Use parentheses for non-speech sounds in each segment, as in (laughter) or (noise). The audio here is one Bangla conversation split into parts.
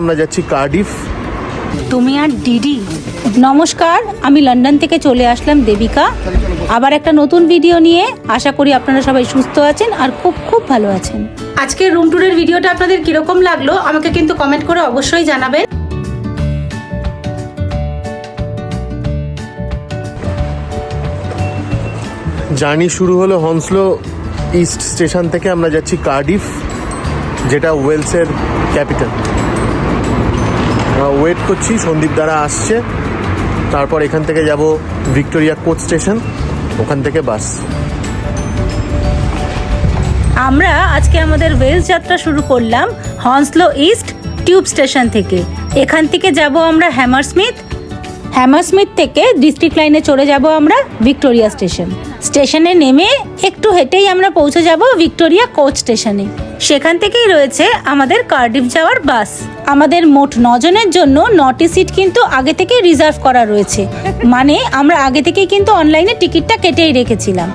আমরা যাচ্ছি কার্ডিফ। তুমি আর ডিডি। নমস্কার আমি লন্ডন থেকে চলে আসলাম দেবিকা। আবার একটা নতুন ভিডিও নিয়ে আশা করি আপনারা সবাই সুস্থ আছেন আর খুব খুব ভালো আছেন। আজকের রুম ট্যুরের ভিডিওটা আপনাদের কীরকম লাগল আমাকে কিন্তু কমেন্ট করে অবশ্যই জানাবেন। জার্নি শুরু হলো হনসলো ইস্ট স্টেশন থেকে আমরা যাচ্ছি কার্ডিফ যেটা ওয়েলসের ক্যাপিটাল। ওয়েট করছি, সন্দীপ দ্বারা আসছে। তারপর এখান থেকে যাব ভিক্টোরিয়া কোচ স্টেশন, ওখান থেকে বাস। আমরা আজকে আমাদের ওয়েলস যাত্রা শুরু করলাম হনসলো ইস্ট টিউব স্টেশন থেকে। এখান থেকে যাব আমরা হ্যামারস্মিথ হ্যামারস্মিথ থেকে ডিস্ট্রিক্ট লাইনে চলে যাব আমরা ভিক্টোরিয়া স্টেশন স্টেশনে নেমে একটু হেঁটেই আমরা পৌঁছে যাব ভিক্টোরিয়া কোচ স্টেশনে। সেখান থেকেই রয়েছে আমাদের কার্ডিফ যাওয়ার বাস। আমাদের মোট নজনের জন্য নটি সিট কিন্তু আগে থেকে রিজার্ভ করা রয়েছে। মানে আমরা আগে থেকেই কিন্তু অনলাইনে টিকিটটা কেটেই রেখেছিলাম।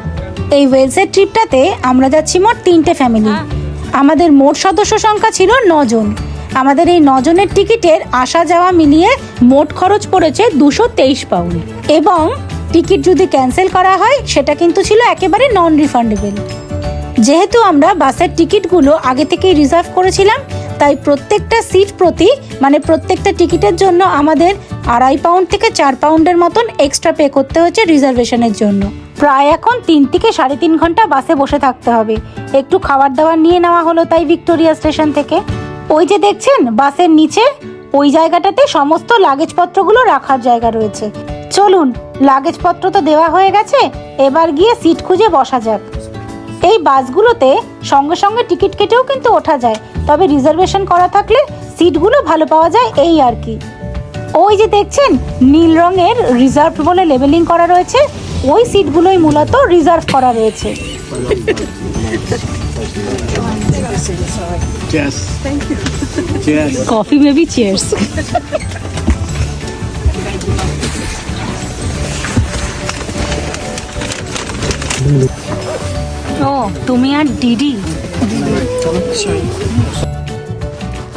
এই ওয়েলসের ট্রিপটাতে আমরা যাচ্ছি মোট তিনটে ফ্যামিলি। আমাদের মোট সদস্য সংখ্যা ছিল নজন। আমাদের এই নজনের টিকিটের আসা যাওয়া মিলিয়ে মোট খরচ পড়েছে দুশো তেইশ পাউন্ড। এবং টিকিট যদি ক্যান্সেল করা হয়, সেটা কিন্তু ছিল একেবারে নন রিফান্ডেবল যেহেতু আমরা বাসের টিকিটগুলো আগে থেকেই রিজার্ভ করেছিলাম, তাই প্রত্যেকটা সিট প্রতি মানে প্রত্যেকটা টিকিটের জন্য আমাদের আড়াই পাউন্ড থেকে চার পাউন্ডের মতন এক্সট্রা পে করতে হচ্ছে রিজার্ভেশনের জন্য। প্রায় এখন তিন থেকে সাড়ে তিন ঘণ্টা বাসে বসে থাকতে হবে। একটু খাবার দাবার নিয়ে নেওয়া হলো তাই ভিক্টোরিয়া স্টেশন থেকে। ওই যে দেখছেন, বাসের নিচে, ওই জায়গাটাতে সমস্ত লাগেজপত্রগুলো রাখার জায়গা রয়েছে। চলুন, লাগেজপত্র তো দেওয়া হয়ে গেছে, এবার গিয়ে সিট খুঁজে বসা যাক। এই বাসগুলোতে সঙ্গে সঙ্গে টিকিট কেটেও কিন্তু ওঠা যায়। তবে রিজার্ভেশন করা থাকলে সিটগুলো ভালো পাওয়া যায় এই আর কি। ওই যে দেখছেন নীল রঙের রিজার্ভ বলে লেবেলিং করা রয়েছে। ওই সিটগুলোই মূলত রিজার্ভ করা রয়েছে. Thank you. Coffee baby cheers ও তুমি আর ডিডি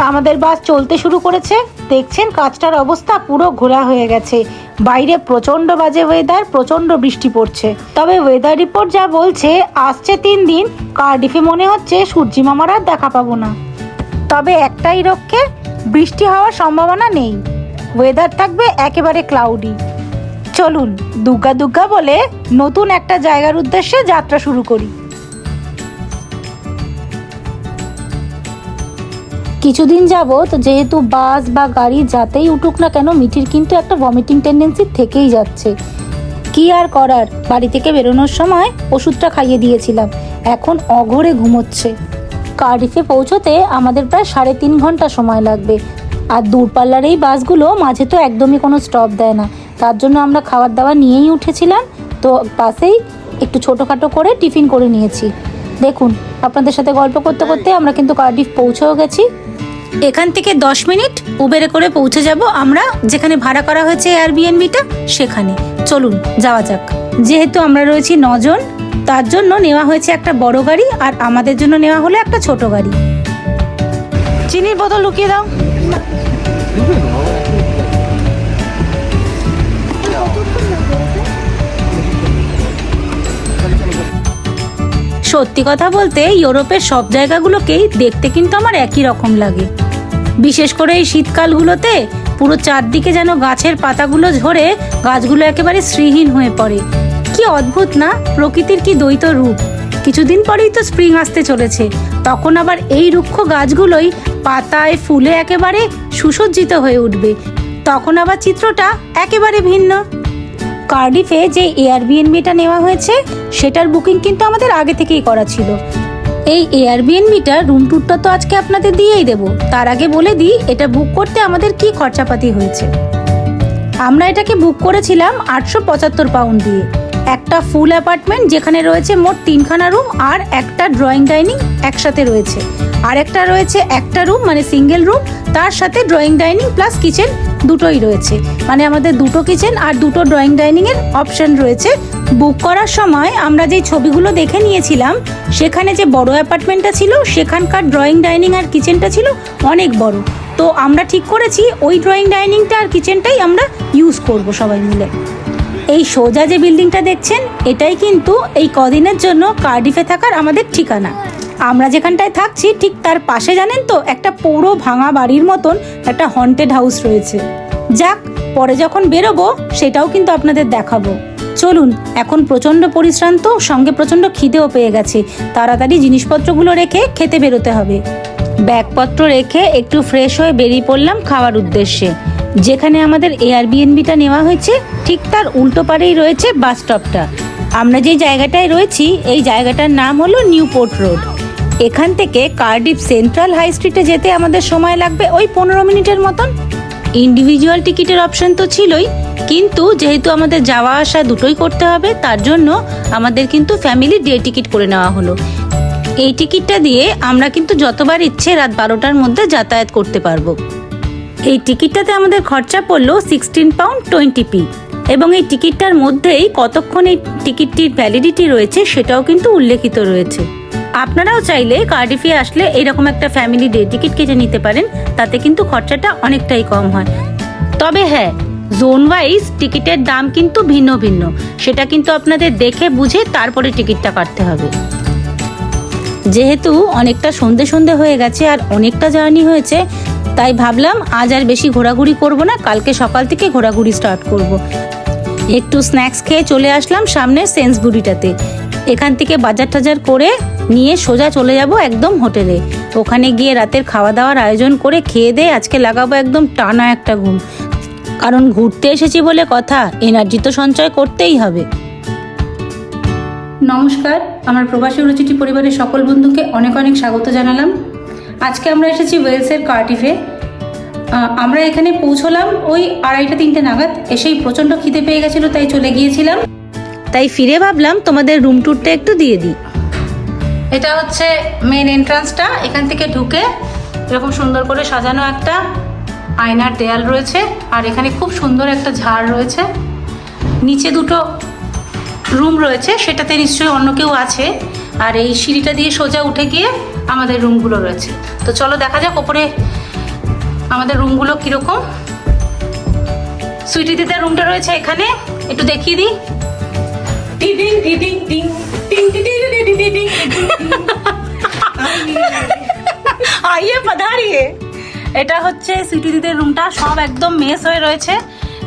আমাদের বাস চলতে শুরু করেছে। দেখছেন কাজটার অবস্থা পুরো ঘোরা হয়ে গেছে। বাইরে প্রচণ্ড বাজে ওয়েদার প্রচণ্ড বৃষ্টি পড়ছে। তবে ওয়েদার রিপোর্ট যা বলছে, আসছে তিন দিন। কার্ডিফে মনে হচ্ছে সূর্যি মামার আর দেখা পাবো না। তবে একটাই রক্ষে, বৃষ্টি হওয়ার সম্ভাবনা নেই। ওয়েদার থাকবে একেবারে ক্লাউডি চলুন দুগ্গা দুগ্গা বলে নতুন একটা জায়গার উদ্দেশ্যে যাত্রা শুরু করি। কিছুদিন যাবত যেহেতু বাস বা গাড়ি যাতেই উঠুক না কেন, মিঠির কিন্তু একটা ভমিটিং টেন্ডেন্সি থেকেই যাচ্ছে। কি আর করার? বাড়ি থেকে বেরোনোর সময় ওষুধটা খাইয়ে দিয়েছিলাম। এখন অঘরে ঘুমোচ্ছে। কার্ডিফে পৌঁছোতে আমাদের প্রায় সাড়ে তিন ঘণ্টা সময় লাগবে। আর দূরপাল্লার এই বাসগুলো মাঝে তো একদমই কোনো স্টপ দেয় না। তার জন্য আমরা খাবার দাবার নিয়েই উঠেছিলাম। তো বাসেই একটু ছোটোখাটো করে টিফিন করে নিয়েছি। দেখুন আপনাদের সাথে গল্প করতে করতে আমরা কিন্তু কার্ডিফ পৌঁছেও গেছি। এখান থেকে দশ মিনিট উবেরে করে পৌঁছে যাব আমরা যেখানে ভাড়া করা হয়েছে এয়ারবিএনবিটা সেখানে। চলুন যাওয়া যাক। যেহেতু আমরা রয়েছি নজন তার জন্য নেওয়া হয়েছে একটা বড় গাড়ি আর আমাদের জন্য নেওয়া হলো একটা ছোট গাড়ি। চিনির বোতল লুকিয়ে দাও। সত্যি কথা বলতে, ইউরোপের সব জায়গাগুলোকেই দেখতে কিন্তু আমার একই রকম লাগে। বিশেষ করে এই শীতকালগুলোতে পুরো চারদিকে যেন গাছের পাতাগুলো ঝরে গাছগুলো একেবারে শ্রীহীন হয়ে পড়ে। কি অদ্ভুত না? প্রকৃতির কি দ্বৈত রূপ। কিছুদিন পরেই তো স্প্রিং আসতে চলেছে। তখন আবার এই রুক্ষ গাছগুলোই পাতায় ফুলে একেবারে সুসজ্জিত হয়ে উঠবে। তখন আবার চিত্রটা একেবারে ভিন্ন। কার্ডিফে যে এয়ারবিএনবিটা নেওয়া হয়েছে, সেটার বুকিং কিন্তু আমাদের আগে থেকেই করা ছিল। এই এয়ারবিএনবিটার রুম ট্যুরটা তো আজকে আপনাদের দিয়েই দেব। তার আগে বলে দিই, এটা বুক করতে আমাদের কি খরচাপাতি হয়েছে। আমরা এটাকে বুক করেছিলাম আটশো পঁচাত্তর পাউন্ড দিয়ে। একটা ফুল অ্যাপার্টমেন্ট যেখানে রয়েছে মোট তিনখানা রুম আর একটা ড্রয়িং ডাইনিং একসাথে রয়েছে। আর একটা রয়েছে একটা রুম মানে সিঙ্গেল রুম তার সাথে ড্রয়িং ডাইনিং প্লাস কিচেন দুটোই রয়েছে। মানে আমাদের দুটো কিচেন আর দুটো ড্রয়িং ডাইনিং এর অপশন রয়েছে। বুক করার সময় আমরা যে ছবিগুলো দেখে নিয়েছিলাম, সেখানে যে বড় অ্যাপার্টমেন্টটা ছিল, সেখানকার ড্রয়িং ডাইনিং আর কিচেনটা ছিল অনেক বড়। তো আমরা ঠিক করেছি, ওই ড্রয়িং ডাইনিংটা আর কিচেনটাই আমরা ইউজ করব সবাই মিলে। এই সোজা যে বিল্ডিংটা দেখছেন, এটাই কিন্তু এই কদিনের জন্য কার্ডিফে থাকার আমাদের ঠিকানা। আমরা যেখানটায় থাকছি, ঠিক তার পাশে জানেন তো, একটা পুরো ভাঙা বাড়ির মতন একটা হন্টেড হাউস রয়েছে। যাক, পরে যখন বেরোবো, সেটাও কিন্তু আপনাদের দেখাবো। চলুন, এখন প্রচণ্ড পরিশ্রান্ত, সঙ্গে প্রচণ্ড খিদেও পেয়ে গেছে। তাড়াতাড়ি জিনিসপত্রগুলো রেখে খেতে বেরোতে হবে। ব্যাগপত্র রেখে একটু ফ্রেশ হয়ে বেরিয়ে পড়লাম খাওয়ার উদ্দেশ্যে। যেখানে আমাদের এয়ারবিএনবিটা নেওয়া হয়েছে, ঠিক তার উল্টো পাড়েই রয়েছে বাস স্টপটা আমরা যেই জায়গাটায় রয়েছি, এই জায়গাটার নাম হলো নিউ পোর্ট রোড এখান থেকে কার্ডিফ সেন্ট্রাল হাই স্ট্রিটে যেতে আমাদের সময় লাগবে ওই পনেরো মিনিটের মতন। ইন্ডিভিজুয়াল টিকিটের অপশন তো ছিলই, কিন্তু যেহেতু আমাদের যাওয়া আসা দুটোই করতে হবে, তার জন্য আমাদের কিন্তু ফ্যামিলি ডে টিকিট করে নেওয়া হলো। এই টিকিটটা দিয়ে আমরা কিন্তু যতবার ইচ্ছে রাত বারোটার মধ্যে যাতায়াত করতে পারব। এই টিকিটটাতে আমাদের খরচা পড়ল সিক্সটিন পাউন্ড টোয়েন্টি পি এবং এই টিকিটটার মধ্যেই কতক্ষণ এই টিকিটটির ভ্যালিডিটি রয়েছে সেটাও কিন্তু উল্লেখিত রয়েছে। আপনারাও চাইলে কার্ডিফে আসলে এরকম একটা ফ্যামিলি ডে টিকিট কেটে নিতে পারেন, তাতে কিন্তু খরচাটা অনেকটাই কম হয়। তবে হ্যাঁ জোন ওয়াইজ টিকিটের দাম কিন্তু ভিন্ন ভিন্ন। সেটা কিন্তু আপনাদের দেখে বুঝে তারপরে টিকিটটা কাটতে হবে। যেহেতু অনেকটা সন্ধে সন্ধে হয়ে গেছে আর অনেকটা জার্নি হয়েছে, তাই ভাবলাম আজ আর বেশি ঘোরাঘুরি করব না, কালকে সকাল থেকে ঘোরাঘুরি স্টার্ট করব। একটু স্ন্যাক্স খেয়ে চলে আসলাম সামনের সেন্সবুরিটাতে এখান থেকে বাজার টাজার করে নিয়ে সোজা চলে যাব একদম হোটেলে। ওখানে গিয়ে রাতের খাওয়া দাওয়ার আয়োজন করে খেয়ে দিয়ে আজকে লাগাবো একদম টানা একটা ঘুম। কারণ ঘুরতে এসেছি বলে কথা এনার্জি তো সঞ্চয় করতেই হবে। নমস্কার, আমার প্রবাসী রুচিটি পরিবারের সকল বন্ধুকে অনেক অনেক স্বাগত জানালাম। আজকে আমরা এসেছি ওয়েলসের কার্টিফে আমরা এখানে পৌঁছলাম ওই আড়াইটা তিনটে নাগাদ। এসেই প্রচণ্ড খিদে পেয়ে গেছিল, তাই চলে গিয়েছিলাম। তাই ফিরে ভাবলাম তোমাদের রুম ট্যুরটা একটু দিয়ে দিই। এটা হচ্ছে মেন এন্ট্রান্সটা এখান থেকে ঢুকে এরকম সুন্দর করে সাজানো একটা আয়নার দেয়াল রয়েছে। আর এখানে খুব সুন্দর একটা ঝাড় রয়েছে। নিচে দুটো রুম রয়েছে। সেটাতে নিশ্চয়ই অন্য কেউ আছে। আর এই সিঁড়িটা দিয়ে সোজা উঠে গিয়ে আমাদের রুমগুলো রয়েছে। তো চলো দেখা যাক ওপরে আমাদের রুমগুলো কীরকম। সুইটি দিদার রুমটা রয়েছে এখানে। একটু দেখিয়ে দিই। টিডিং টিডিং টিং টিং আইয়ে পাধারিয়ে এটা হচ্ছে সুইটি দিদের রুমটা, সব একদম মেস হয়ে রয়েছে।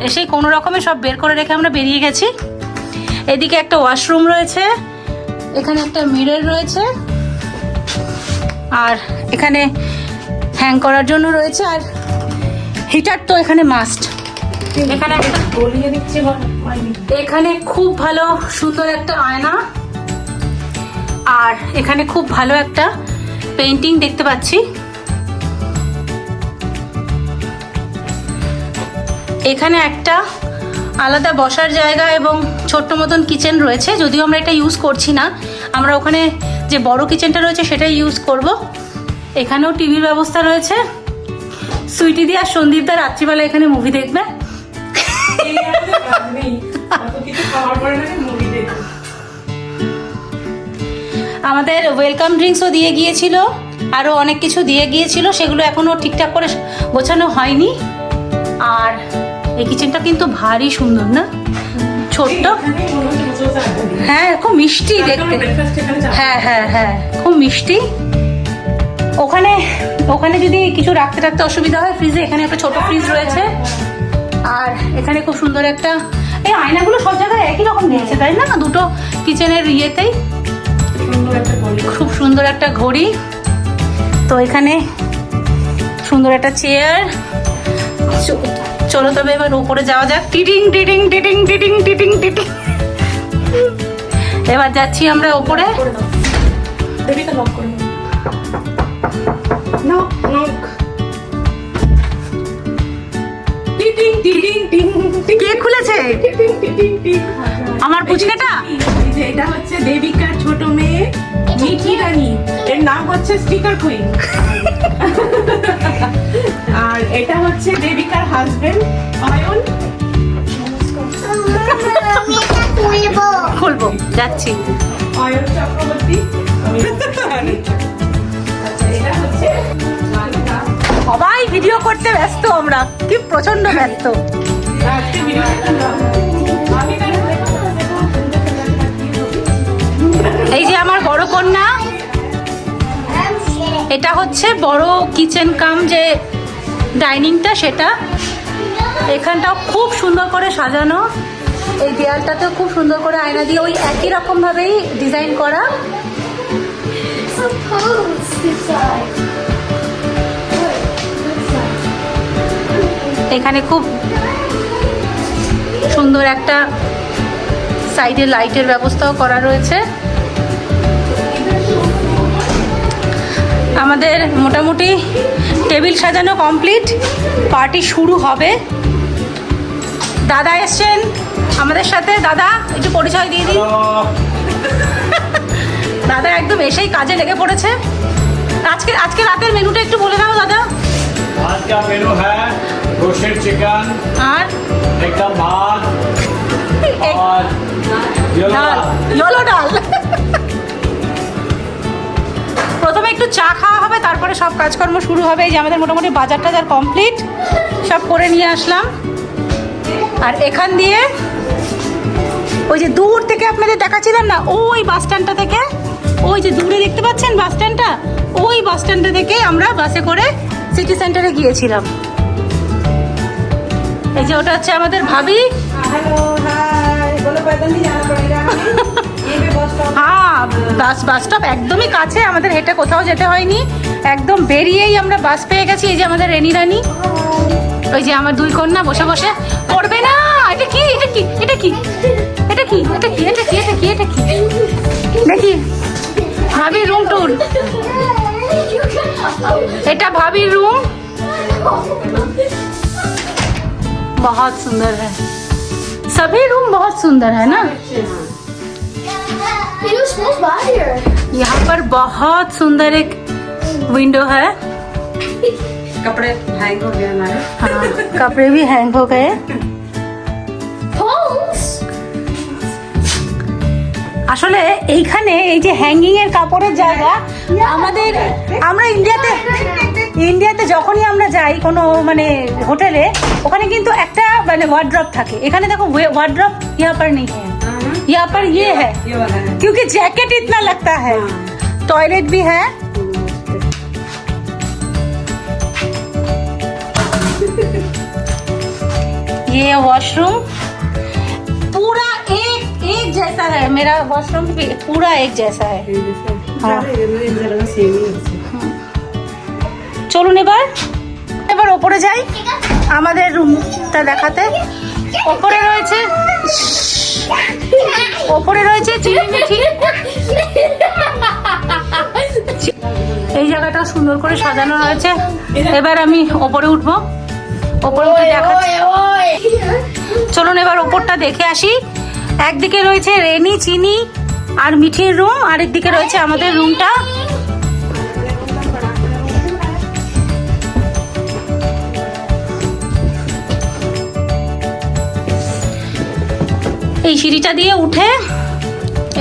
এসেই কোনো রকমে সব বের করে রেখে আমরা বেরিয়ে গেছি। এদিকে একটা ওয়াশরুম রয়েছে, এখানে একটা মিরর রয়েছে, আর এখানে হ্যাং করার জন্য রয়েছে, আর হিটার তো এখানে মাস্ট এখানে এখানে খুব ভালো সুন্দর একটা আয়না। আর এখানে খুব ভালো একটা পেন্টিং দেখতে পাচ্ছি। এখানে একটা আলাদা বসার জায়গা এবং ছোট্ট মতন কিচেন রয়েছে। যদিও আমরা এটা ইউজ করছি না। আমরা ওখানে যে বড় কিচেনটা রয়েছে সেটাই ইউজ করব। এখানেও টিভির ব্যবস্থা রয়েছে। সুইটি দি আর সন্দীপ দা রাত্রিবেলা এখানে মুভি দেখবে। আমাদের ওয়েলকাম ড্রিঙ্কসও দিয়ে গিয়েছিল আরও অনেক কিছু দিয়ে গিয়েছিল সেগুলো এখনও ঠিকঠাক করে গোছানো হয়নি। আর এই কিচেনটা কিন্তু ভারী সুন্দর না? ছোট্ট। হ্যাঁ খুব মিষ্টি দেখতে। হ্যাঁ হ্যাঁ হ্যাঁ খুব মিষ্টি। ওখানে ওখানে যদি কিছু রাখতে রাখতে অসুবিধা হয় ফ্রিজে এখানে একটা ছোট ফ্রিজ রয়েছে। আর এখানে খুব সুন্দর একটা এই আয়নাগুলো সব জায়গায় একই রকম দিয়েছে, তাই না? দুটো কিচেনের ইয়েতেই। খুব সুন্দর একটা ঘড়ি। তো এখানে সুন্দর একটা চেয়ার। চলো তবে এবার উপরে যাওয়া যাক। টিডিং টিডিং টিডিং টিডিং টিটিং টিটিং। এবার যাচ্ছি আমরা উপরে। দেবিকা লক করে দাও। নক কে খুলেছে? আমার পুচকেটা? এটা হচ্ছে দেবিকার ছোট মেয়ে মিঠি রানী। এর নাম হচ্ছে স্টিকার কুইন। আর এটা হচ্ছে দেবিকার হাজবেন্ড অয়ন। খুলবো যাচ্ছি। অয়ন চক্রবর্তী (laughs) সবাই ভিডিও করতে ব্যস্ত আমরা। কি প্রচণ্ড ব্যস্ত। এই যে আমার বড় কন্যা, এটা হচ্ছে বড় কিচেন কাম যে ডাইনিংটা সেটা। এখানটাও খুব সুন্দর করে সাজানো। এই দেয়ালটাতেও খুব সুন্দর করে আয়না দিয়ে ওই একই রকম ভাবেই ডিজাইন করা। এখানে খুব সুন্দর একটা সাইডে লাইটের ব্যবস্থাও করা রয়েছে। আমাদের মোটামুটি টেবিল সাজানো কমপ্লিট পার্টি শুরু হবে। দাদা এসছেন আমাদের সাথে। দাদা একটু পরিচয় দিয়ে দিন। দাদা একদম এসেই কাজে লেগে পড়েছে। আজকে আজকে রাতের মেনুটা একটু বলে দাও দাদা। आज का मेनू है रोस्टेड चिकन আর एकदम भात एक- और येलो ডাল दाल। ইয়েলো ডাল প্রথমে একটু চা খাওয়া হবে তারপরে সব কাজকর্ম শুরু হবে এই যে আমাদের মোটামুটি বাজার টাজার কমপ্লিট সব করে নিয়ে আসলাম আর এখান দিয়ে ওই যে দূর থেকে আপনাদের দেখাচ্ছিলাম না ওই বাস স্ট্যান্ডটা থেকে ওই যে দূরে দেখতে পাচ্ছেন বাস স্ট্যান্ডটা ওই বাস স্ট্যান্ডটা থেকে আমরা বাসে করে সিটি সেন্টারে গিয়েছিলাম। এই যে ওটা হচ্ছে আমাদের ভাবি। হ্যাঁ বাস বাসস্টপ একদমই কাছে আমাদের হেঁটে কোথাও যেতে হয়নি। একদম বেরিয়েই আমরা বাস পেয়ে গেছি এই যে আমাদের রেনি রানি ওই যে আমার দুই কন্যা বসে বসে। পড়বে না! এটা কি? এটা কি? এটা কি? এটা কি? এটা কি? এটা কি? এটা কি? এটা কি? দেখি। ভাবি রুম টুর एटा भाभी रूम बहुत सुंदर है। सभी रूम बहुत सुंदर है ना? यहाँ पर बहुत सुंदर एक विंडो है। कपड़े हैंग हो गए हमारे। हाँ कपड़े भी हैंग हो गए। আসলে এইখানে এই যে হ্যাঙ্গিং এর কাপড়ের জায়গা আমাদের আমরা ইন্ডিয়াতে ইন্ডিয়াতে যখনই আমরা যাই কোনো মানে হোটেলে ওখানে কিন্তু একটা মানে ওয়ার্ড্রপ থাকে এখানে দেখো ওয়ার্ড্রপ यहाँ पर नहीं है यहाँ पर ये है ये वाला है क्योंकि जैकेट इतना लगता है टॉयलेट भी है ये वॉशरूम पूरा एक एक जैसा है मेरा वॉशरूम भी पूरा एक जैसा है हाँ। सेम ही है চলুন এবার এবার ওপরে যাই আমাদের রুমটা দেখাতে ওপরে রয়েছে ওপরে রয়েছে চিনি মিঠি এই জায়গাটা সুন্দর করে সাজানো রয়েছে এবার আমি ওপরে উঠবো ওপরে উঠে দেখাচ্ছি চলুন এবার ওপরটা দেখে আসি একদিকে রয়েছে রেনি, চিনি আর মিঠির রুম, আরেকদিকে রয়েছে আমাদের রুমটা। এই সিঁড়িটা দিয়ে উঠে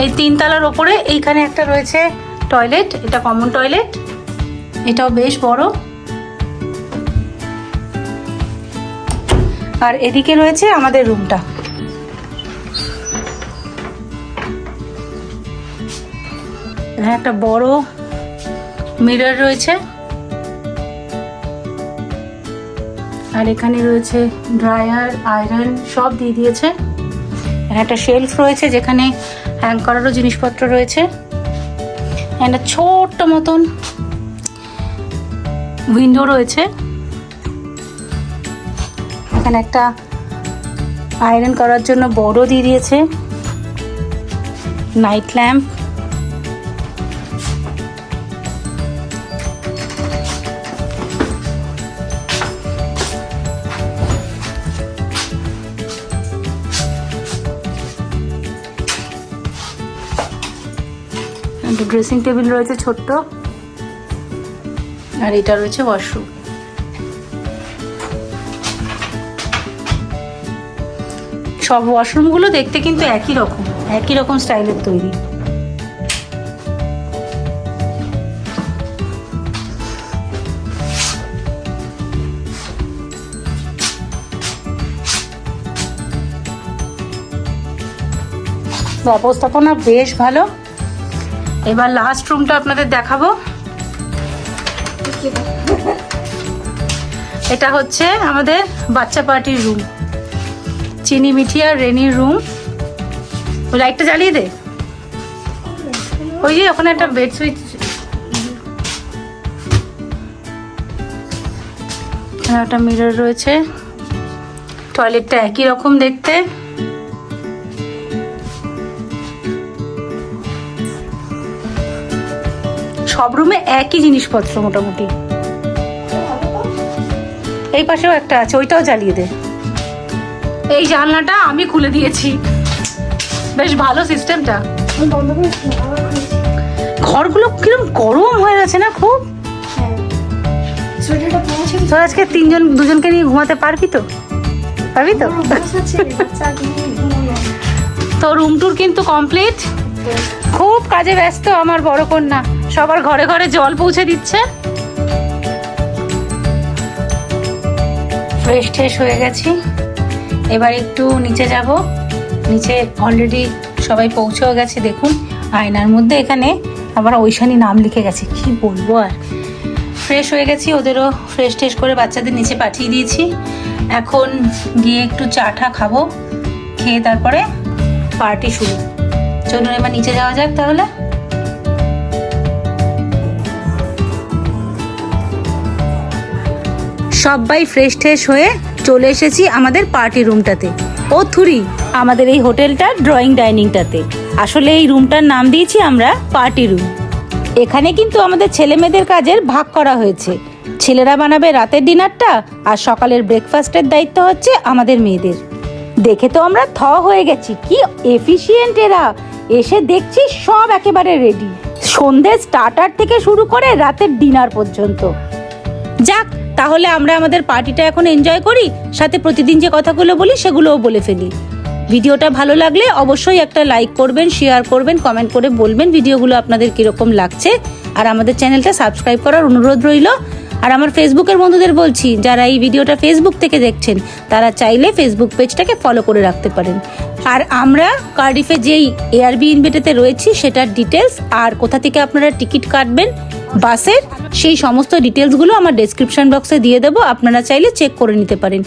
এই তিনতলার ওপরে, এইখানে একটা রয়েছে টয়লেট, এটা কমন টয়লেট, এটাও বেশ বড়। আর এদিকে রয়েছে আমাদের রুমটা। এখানে একটা বড় মিরর রয়েছে। আর এখানে রয়েছে ড্রায়ার, আয়রন সব দিয়ে দিয়েছে। এখানে একটা শেলফ রয়েছে যেখানে হ্যাং করারও জিনিসপত্র রয়েছে। একটা ছোট্ট মতন উইন্ডো রয়েছে। এখানে একটা আয়রন করার জন্য বড় দিয়ে দিয়েছে। নাইট ল্যাম্প কিন্তু ড্রেসিং টেবিল রয়েছে ছোট্ট। আর এটা রয়েছে ওয়াশরুম সব ওয়াশরুমগুলো দেখতে কিন্তু একই রকম একই রকম স্টাইলের তৈরি। ব্যবস্থাপনা বেশ ভালো। এবার লাস্ট রুমটা আপনাদের দেখাবো। এটা হচ্ছে আমাদের বাচ্চা পার্টির রুম চিনি মিঠি আর রেনির রুম লাইটটা জ্বালিয়ে দে। ওই যে ওখানে একটা বেড সুইচ একটা মিরর রয়েছে। টয়লেটটা একই রকম দেখতে। সব রুমে একই জিনিসপত্র মোটামুটি। এই পাশেও একটা আছে, ওইটাও জ্বালিয়ে দে। এই জানলাটা আমি খুলে দিয়েছি। বেশ ভালো সিস্টেমটা। ঘরগুলো কিরম গরম হয়ে গেছে না খুব? আজকে তিনজন, দুজনকে নিয়ে ঘুমাতে পারবি তো? পারবি তো? তো রুম টুর কিন্তু কমপ্লিট খুব কাজে ব্যস্ত আমার বড় কন্যা। সবার ঘরে ঘরে জল পৌঁছে দিচ্ছে। ফ্রেশ ট্রেশ হয়ে গেছি। এবার একটু নিচে যাব। নিচে অলরেডি সবাই পৌঁছেও গেছে, দেখুন। আয়নার মধ্যে এখানে আবার ঐশানি নাম লিখে গেছে। কি বলব আর? ফ্রেশ হয়ে গেছি, ওদেরও ফ্রেশ ট্রেশ করে বাচ্চাদের নিচে পাঠিয়ে দিয়েছি। এখন গিয়ে একটু চা টা খাব, খেয়ে তারপরে পার্টি শুরু। চলুন এবার নিচে যাওয়া যাক তাহলে। সবাই ফ্রেশ ট্রেশ হয়ে চলে এসেছি আমাদের পার্টি রুমটাতে ও থুরি, আমাদের এই হোটেলটা ড্রয়িং ডাইনিংটাতে আসলে এই রুমটার নাম দিয়েছি আমরা পার্টি রুম এখানে কিন্তু আমাদের ছেলে মেয়েদের কাজের ভাগ করা হয়েছে। ছেলেরা বানাবে রাতের ডিনারটা আর সকালের ব্রেকফাস্টের দায়িত্ব হচ্ছে আমাদের মেয়েদের। দেখে তো আমরা থ হয়ে গেছি, কি এফিশিয়েন্ট এরা। এসে দেখছি সব একেবারে রেডি সন্ধ্যে স্টার্টার থেকে শুরু করে রাতের ডিনার পর্যন্ত। যাক তাহলে আমরা আমাদের পার্টিটা এখন এনজয় করি? সাথে প্রতিদিন যে কথাগুলো বলি, সেগুলোও বলে ফেলি। ভিডিওটা ভালো লাগলে অবশ্যই একটা লাইক করবেন শেয়ার করবেন কমেন্ট করে বলবেন ভিডিওগুলো আপনাদের কীরকম লাগছে। আর আমাদের চ্যানেলটা সাবস্ক্রাইব করার অনুরোধ রইল। আর আমার ফেসবুকের বন্ধুদের বলছি, যারা এই ভিডিওটা ফেসবুক থেকে দেখছেন, তারা চাইলে ফেসবুক পেজটাকে ফলো করে রাখতে পারেন। আর আমরা কার্ডিফে যেই এয়ারবি ইনভেটেতে রয়েছি, সেটার ডিটেলস আর কোথা থেকে আপনারা টিকিট কাটবেন বাসের, সেই সমস্ত ডিটেলসগুলো আমার ডেসক্রিপশন বক্সে দিয়ে দেবো, আপনারা চাইলে চেক করে নিতে পারেন।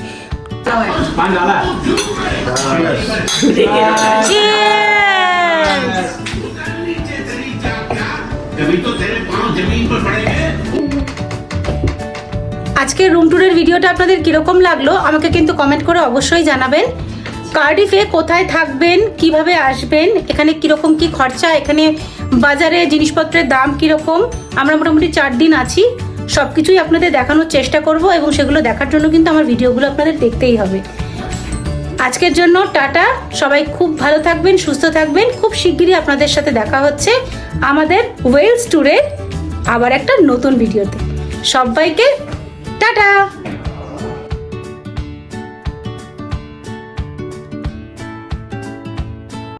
আজকের রুম ট্যুরের ভিডিওটা আপনাদের কীরকম লাগল, আমাকে কিন্তু কমেন্ট করে অবশ্যই জানাবেন। কার্ডিফে কোথায় থাকবেন, কীভাবে আসবেন, এখানে কীরকম কি খরচা, এখানে বাজারে জিনিসপত্রের দাম কীরকম? আমরা মোটামুটি চার দিন আছি। সব কিছুই আপনাদের দেখানোর চেষ্টা করব এবং সেগুলো দেখার জন্য কিন্তু আমার ভিডিওগুলো আপনাদের দেখতেই হবে। আজকের জন্য টাটা। সবাই খুব ভালো থাকবেন, সুস্থ থাকবেন। খুব শিগগিরই আপনাদের সাথে দেখা হচ্ছে আমাদের ওয়েলস ট্যুরের আবার একটা নতুন ভিডিওতে। সবাইকে টাটা!